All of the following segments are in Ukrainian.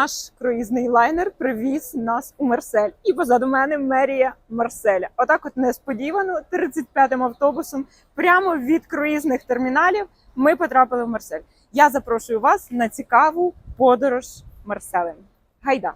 Наш круїзний лайнер привіз нас у Марсель. І позаду мене мерія Марселя. Отак, от несподівано, 35-м автобусом, прямо від круїзних терміналів, ми потрапили в Марсель. Я запрошую вас на цікаву подорож Марселем. Гайда!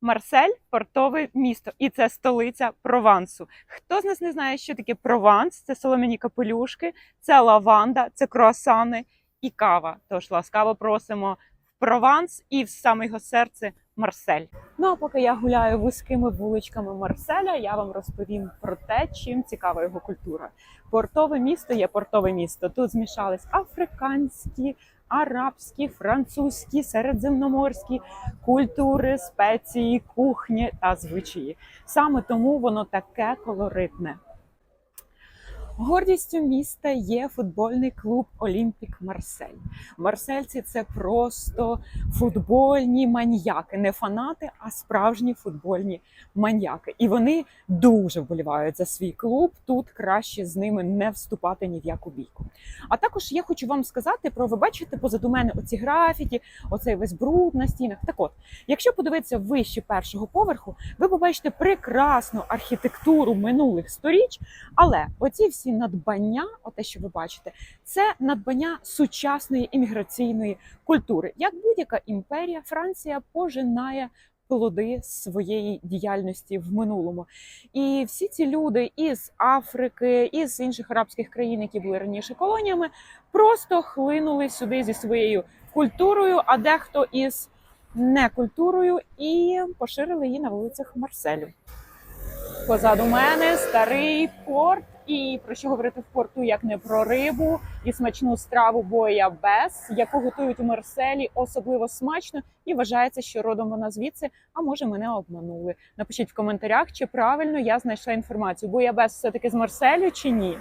Марсель портове місто, і це столиця Провансу. Хто з нас не знає, що таке Прованс? Це солом'яні капелюшки, це лаванда, це круасани і кава. Тож ласкаво просимо Прованс і в саме його серце Марсель. Ну а поки я гуляю вузькими вуличками Марселя, я вам розповім про те, чим цікава його культура. Портове місто є портове місто. Тут змішались африканські, арабські, французькі, середземноморські культури, спеції, кухні та звичаї. Саме тому воно таке колоритне. Гордістю міста є футбольний клуб Олімпік Марсель. Марсельці це просто футбольні маньяки, не фанати, а справжні футбольні маньяки. І вони дуже вболівають за свій клуб. Тут краще з ними не вступати ні в яку бійку. А також я хочу вам сказати про ви бачите позаду мене оці графіті, оцей весь бруд на стінах. Так от, якщо подивитися вище першого поверху, ви побачите прекрасну архітектуру минулих сторіч, але оці всі надбання, оте, що ви бачите, це надбання сучасної імміграційної культури. Як будь-яка імперія, Франція пожинає плоди своєї діяльності в минулому. І всі ці люди із Африки, із інших арабських країн, які були раніше колоніями, просто хлинули сюди зі своєю культурою, а дехто із некультурою, і поширили її на вулицях Марселю. Позаду мене старий порт. І про що говорити в порту, як не про рибу і смачну страву боябес, яку готують у Марселі особливо смачно, і вважається, що родом вона звідси, а може мене обманули. Напишіть в коментарях, чи правильно я знайшла інформацію. Боябес все таки з Марселю чи ні.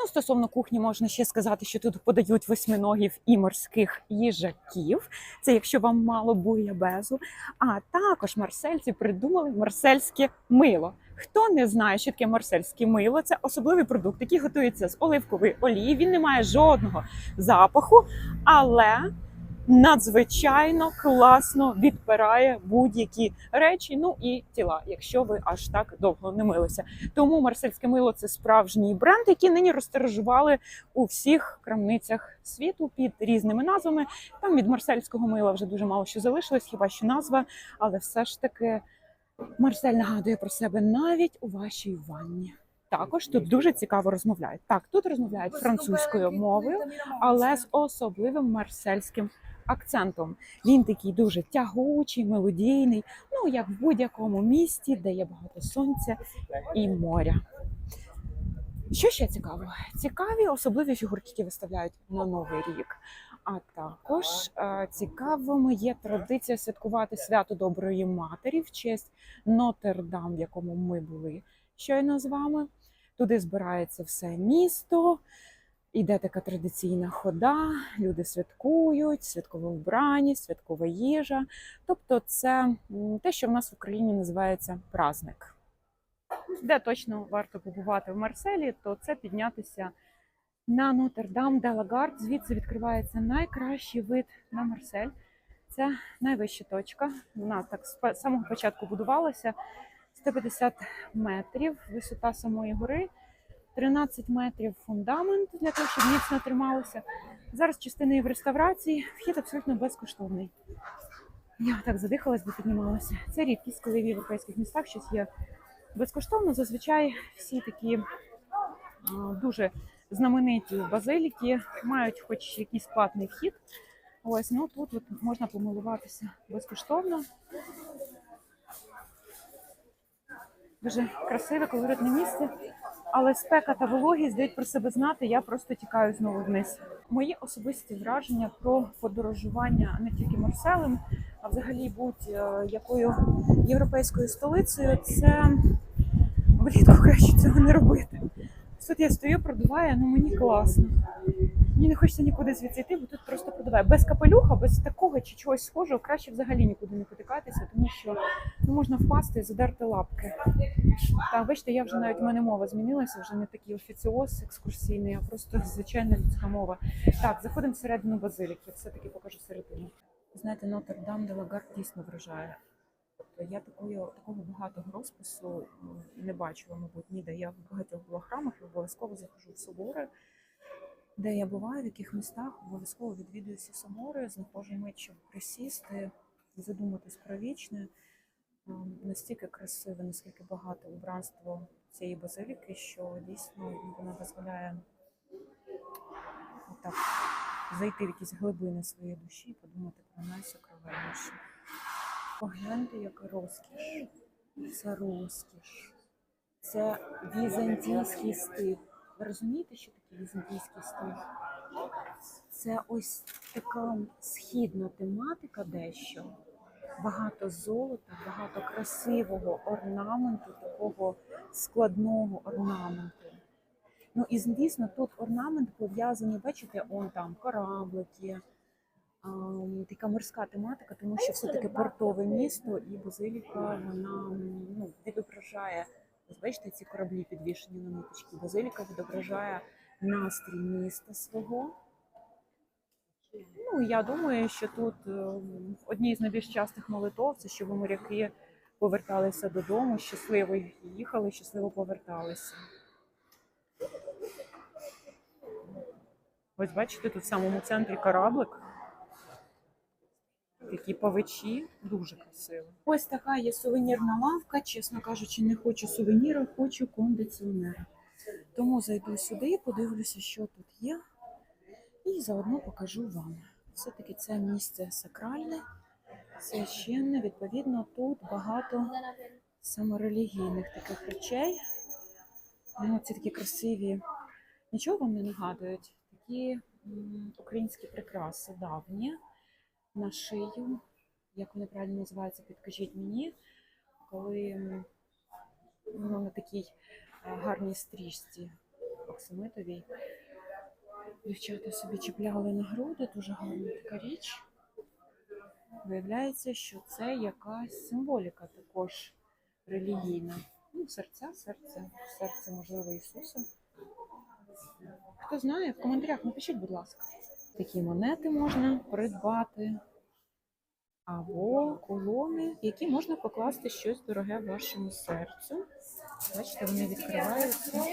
Ну, стосовно кухні, можна ще сказати, що тут подають восьминогів і морських їжаків. Це якщо вам мало буябезу. А також марсельці придумали марсельське мило. Хто не знає, що таке марсельське мило, це особливий продукт, який готується з оливкової олії. Він не має жодного запаху, але надзвичайно класно відпирає будь-які речі, ну і тіла, якщо ви аж так довго не милися. Тому марсельське мило це справжній бренд, який нині розтиражували у всіх крамницях світу під різними назвами. Там від марсельського мила вже дуже мало що залишилось, хіба що назва, але все ж таки Марсель нагадує про себе навіть у вашій ванні. Також тут дуже цікаво розмовляють. Так, тут розмовляють французькою мовою, але з особливим марсельським акцентом. Він такий дуже тягучий, мелодійний, ну як в будь-якому місті, де є багато сонця і моря. Що ще цікаво? Цікаві особливі фігурки, які виставляють на новий рік. А також е, цікавими є традиція святкувати свято Доброї Матері в честь Нотр-Дам, в якому ми були щойно з вами. Туди збирається все місто. Іде така традиційна хода, люди святкують, святкове вбрані, святкова їжа. Тобто, це те, що в нас в Україні називається праздник. Де точно варто побувати в Марселі, то це піднятися на Нотр-Дам де Лагард. Звідси відкривається найкращий вид на Марсель. Це найвища точка. Вона так з самого початку будувалася 150 метрів, висота самої гори. 13 метрів фундамент для того, щоб міцно трималося. Зараз частина є в реставрації, вхід абсолютно безкоштовний. Я так задихалась, бо піднімалася. Це рідкість, коли в європейських містах щось є безкоштовно. Зазвичай всі такі дуже знамениті базиліки мають хоч якийсь платний вхід. Ось, ну тут от можна помилуватися безкоштовно. Дуже красиве, колоритне місце. Але спека та вологість дають про себе знати. Я просто тікаю знову вниз. Мої особисті враження про подорожування не тільки Марселем, а взагалі будь-якою європейською столицею. Це влітку краще цього не робити. Тут я стою, продуваю, ну мені класно. Мені не хочеться нікуди звідси йти, бо тут просто продуває. Без капелюха, без такого чи чогось схожого, краще взагалі нікуди не потикатися, тому що ну, можна впасти і задерти лапки. Так, бачите, я вже навіть в мене мова змінилася, вже не такий офіціоз екскурсійний, а просто звичайна людська мова. Так, заходимо всередину базиліки, все-таки покажу середину. Знаєте, Нотр-Дам де Лагард дійсно вражає. Тобто я такої, такого багатого розпису не бачила, мабуть, ніде. Я в багатьох була храмах і обов'язково заходжу в собори. Де я буваю, в яких містах, обов'язково відвідую всі собори, знаходжу мить, щоб присісти, задуматись про вічне. Ем, Настільки красиве, наскільки багато убранство цієї базиліки, що дійсно вона дозволяє так зайти в якісь глибини своєї душі і подумати про найсокровенніше. Погляньте, яка розкіш. Це розкіш. Це візантійський стиль. Ви розумієте, що таке візантійський стиль? Це ось така східна тематика дещо. Багато золота, багато красивого орнаменту, такого складного орнаменту. Ну і звісно, тут орнамент пов'язаний, бачите, он там кораблики, така морська тематика, тому що все-таки портове місто і базиліка вона ну, відображає. Бачите, ці кораблі підвішені на ниточки. Базиліка відображає настрій міста свого. Ну, я думаю, що тут ем, одні з найбільш частих молитов це щоб моряки поверталися додому, щасливо їхали, щасливо поверталися. Ось бачите, тут в самому центрі кораблик. Такі павичі, дуже красиво. Ось така є сувенірна лавка. Чесно кажучи, не хочу сувеніра, хочу кондиціонера. Тому зайду сюди, подивлюся, що тут є, і заодно покажу вам. Все-таки це місце сакральне, священне. Відповідно, тут багато саме релігійних таких речей. Ну, ці такі красиві. Нічого вам не нагадують? Такі українські прикраси давні на шию. Як вони правильно називаються, підкажіть мені, коли ну, на такій гарній стрічці оксамитовій. Дівчата собі чіпляли на груди, дуже гарна така річ. Виявляється, що це якась символіка також релігійна. Ну, серця, серце, серце, можливо, Ісуса. Хто знає, в коментарях напишіть, будь ласка. Такі монети можна придбати. Або колони, які можна покласти щось дороге вашому серцю. Бачите, вони відкриваються.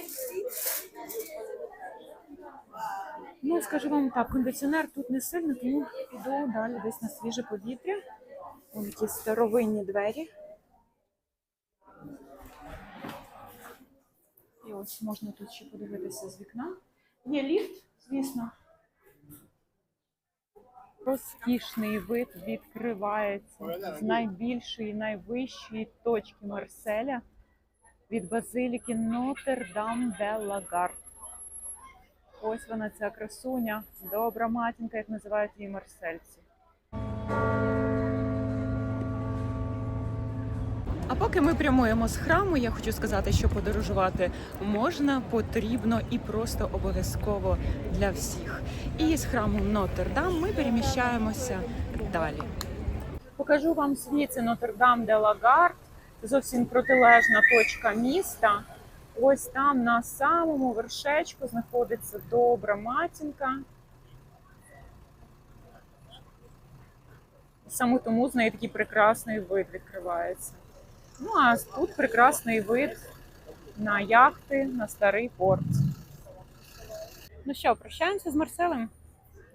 Ну, скажу вам так, кондиціонер тут не сильно, тому піду далі десь на свіже повітря. Ось якісь старовинні двері. І ось можна тут ще подивитися з вікна. Є ліфт, звісно. Розкішний вид відкривається з найбільшої, найвищої точки Марселя від базиліки Нотр-Дам де Лагард. Ось вона ця красуня, добра матінка, як називають її марсельці. А поки ми прямуємо з храму, я хочу сказати, що подорожувати можна, потрібно і просто обов'язково для всіх. І з храму Нотр-Дам ми переміщаємося далі. Покажу вам світ Нотр-Дам де Лагард. Зовсім протилежна точка міста. Ось там на самому вершечку знаходиться добра матінка. Саме тому з неї такий прекрасний вид відкривається. Ну а тут прекрасний вид на яхти, на старий порт. Ну що, прощаємося з Марселем.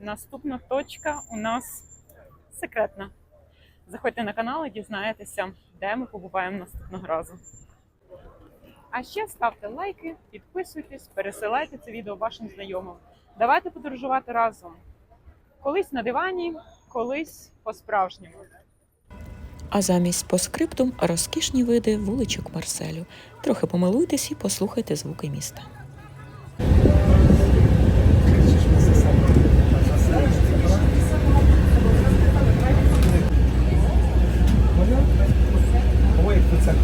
Наступна точка у нас секретна. Заходьте на канал і дізнаєтеся, де ми побуваємо наступного разу. А ще ставте лайки, підписуйтесь, пересилайте це відео вашим знайомим. Давайте подорожувати разом. Колись на дивані, колись по-справжньому а замість по поскриптум розкішні види вуличок Марселю. Трохи помилуйтесь і послухайте звуки міста. Це